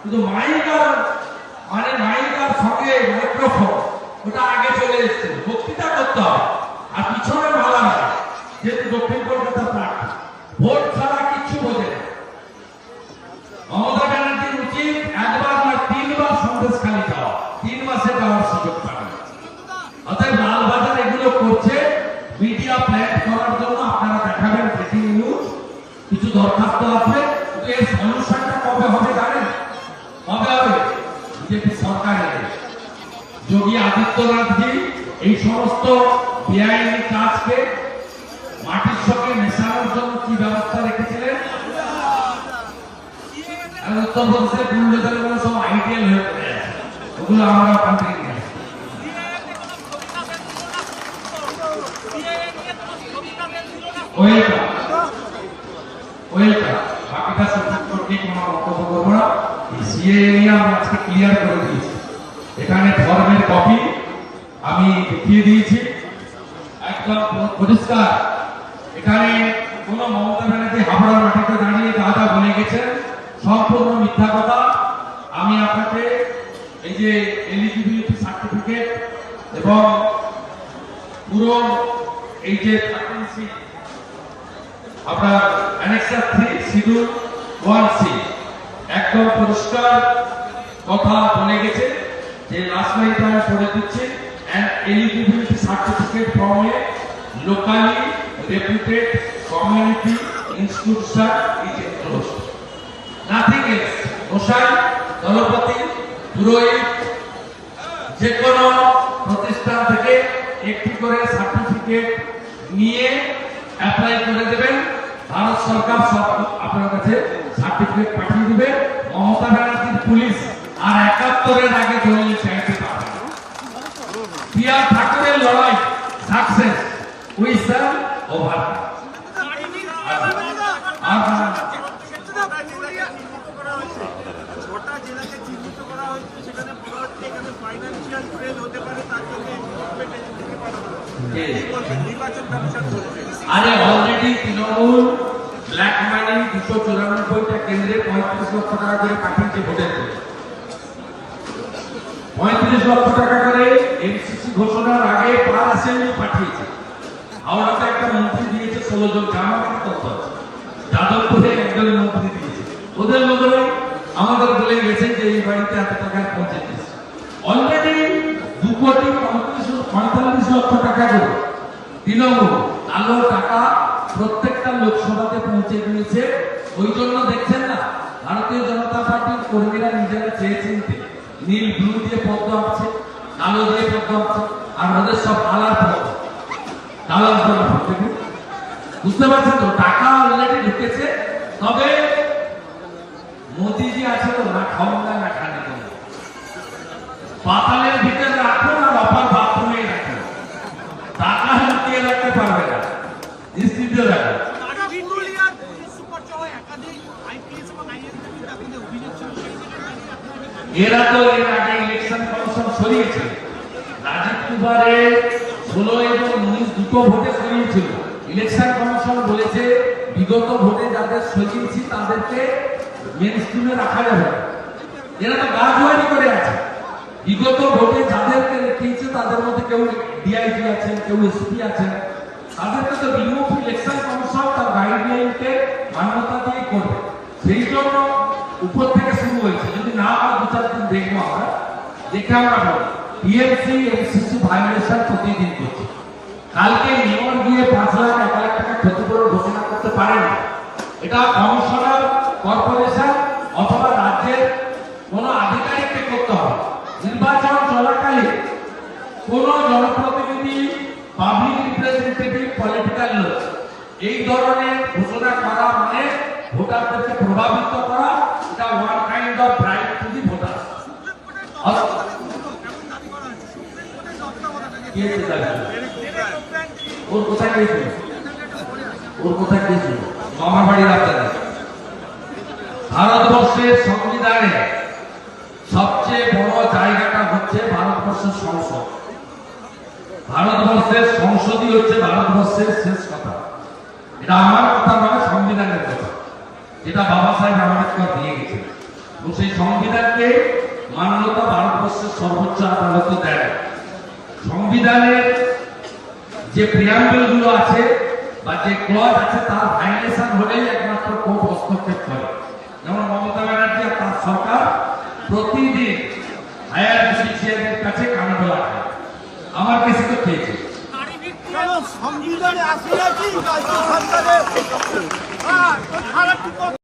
কিন্তু মাইক আর মানে মাইক আর সঙ্গে মাইক্রোফোন, ওটা আগে চলে এসছে। বক্তৃতা করতে হবে, আর পিছনে মালা না যেহেতু দক্ষিণ কলকাতা প্রার্থী, ভোট ছাড়া কিচ্ছু বোঝে না। মমতা ব্যানার্জির উচিত একবার না তিনবার সন্দেশ খালি যাওয়া তিন মাসে যাওয়ার সুযোগ পাবে অতএব লালবাজার এগুলো করছে, মিডিয়া প্ল্যান করার জন্য আপনারা দেখাবেন ব্রেকিং নিউজ কিছু দরখাস্ত আছে, এর যোগী আদিত্যনাথজি, এই সমস্ত বেআইনি কাজকে মাটির সঙ্গে মেশানোর জন্য কি ব্যবস্থা রেখেছিলেন? আর উত্তরপ্রদেশের বুল্ডোজারগুলো সব আইডিয়াল হয়ে পড়ে আছে। ওগুলো আমরা ওখান থেকে নিয়ে আসি। বাকিটা সুপ্রিম কোর্ট কোনো বক্তব্য করব না। সিএ নিয়ে আমি আজকে ক্লিয়ার করে দিয়েছি। এখানে ফর্মের কপি আমি দেখিয়ে দিয়েছি। একদম পরিষ্কার। এখানে কোনো মমতা ব্যানার্জি হাবড়ার মাটিতে দাঁড়িয়ে যা যা বলে গেছেন, সম্পূর্ণ মিথ্যা কথা। আমি আপনাকে এই যে এলিজিবিলিটি সার্টিফিকেট এবং পুরো এই যে আপনার অ্যানেক্সার থ্রি ওয়ান সি একদম পরিষ্কার কথা বলে গেছে যে লাইনটা আমি পড়ে দিচ্ছি eligibility certificate from locally reputed community institution is enclosed nothing else গোসাই দলপতি পুরোহিত যে কোনো প্রতিষ্ঠান থেকে একটি করে সার্টিফিকেট নিয়ে অ্যাপ্লাই করে দেবেন। ভারত সরকার সব আপনার কাছে সার্টিফিকেট পাঠিয়ে দিবে। মমতা ব্যানার্জির পুলিশ আর একাত্তরের আগে দলীয় চাইতে পারবে। পিয়া ঠাকুরের লড়াই সাকসেস উইসার ওভার আর অলরেডি তৃণমূল ব্ল্যাক মানি দুশো চুরানব্বইটা কেন্দ্রে পঁয়ত্রিশ লক্ষ টাকা করে পাঠিয়েছে ভোটের পঁয়ত্রিশ লক্ষ টাকা করে এমসিসি ঘোষণার আগে পার অ্যাসেম্বলি পাঠিয়েছে। হাওড়াতে একটা মন্ত্রী দিয়েছে, ষোলো জন আমার তথ্য আছে। যাদবপুরে একজন মন্ত্রী দিয়েছে। ওদের লোকেরাই আমাদের বলে গেছে যে এই বাড়িতে এত টাকা পৌঁছে দিয়েছে অলরেডি দু কোটি পঁয়তাল্লিশ লক্ষ টাকা করে তৃণমূল কালো টাকা প্রত্যেকটা লোকসভাতে পৌঁছে দিয়েছে। ওই জন্য দেখছেন না, ভারতীয় জনতা পার্টির কর্মীরা নিজেরা চেয়ে চিনতে নীল ব্লু দিয়ে পদ্ম আঁকছে, কালো দিয়ে পদ্ম আঁকছে, আর ওদের সব কালার পদ্ম কালার করা পদ্ম বুঝতে পারছেন তো? টাকা অলরেডি ঢুকেছে। তবে মোদিজি আছে তো, না খাওয়া না খানে কোনো পাতালের ভিতরে রাখুন আর অপার বাথরুমে রাখুন। টাকা লুকিয়ে রাখতে পারবে না। নিশ্চিত রাখুন এরা তো এর আগে ইলেকশন কমিশন সরিয়েছে রাজীব কুমারের ষোলো এবং উনিশ দুটো ভোটে সরিয়েছিল। ইলেকশন কমিশন বলেছে, বিগত ভোটে যাদের সরিয়েছি তাদেরকে মেন স্ট্রিমে রাখা যাবে। এরা তো গা জোয়ারি করে আছে। বিগত ভোটে যাদেরকে রেখেছে তাদের মধ্যে কেউ ডিআইজি আছেন, কেউ এসপি আছেন। তাদেরকে তো রিমুভ ইলেকশন কমিশন তার গাইডলাইনকে মান্যতা দিয়ে করবে। সেই জন্য উপর থেকে শুরু হয়েছে যদি না হয় দু চার দিন দেখব আমরা দেখে আমরা বলি টিএমসি এমসিসি ভাইলেশন প্রতিদিন করছে কালকে মেয়র গিয়ে পাঁচ লাখ, এক লাখ টাকা ক্ষতিপূরণ ঘোষণা করতে পারেন। এটা কমিশনার, কর্পোরেশন অথবা রাজ্যের কোন আধিকারিককে করতে হবে নির্বাচন চলাকালে কোন জনপ্রতিনিধি পাবলিক রিপ্রেজেন্টেটিভ পলিটিক্যাল এই ধরনের ঘোষণা করা মানে ভোটারদেরকে প্রভাবিত করা এটা one kind of right to the voter supreme কোর্টের তত্ত্বাবধানে কেমন দাবি করা হচ্ছে সুপ্রিম কোর্টের তত্ত্বাবধানে ভারতবর্ষের সংবিধানে সবচেয়ে বড় জায়গাটা হচ্ছে ভারতবর্ষের সংসদ। ভারতবর্ষের সংসদই হচ্ছে ভারতবর্ষের শেষ কথা। এটা আমার কথা নয়, সংবিধানের কথা। যেটা বাবা সাহেব আম্বেদকর দিয়ে গেছেন। এবং সেই সংবিধানকে মান্যতা ভারতবর্ষের সর্বোচ্চ আদালত দেয়। সংবিধানের যে প্রিয়াম্বলগুলো আছে বা যে ক্লজ আছে, তার ভাইলেশন হলেই একমাত্র কোর্ট হস্তক্ষেপ করে। যেমন মমতা ব্যানার্জি আর তার সরকার প্রতিদিন হায়ার জুডিশিয়ারির কাছে কানডোলা খায় আমার কাছে তো খেয়েছে। কেন সংবিধানে আসলে কি রাজ্য সরকারের।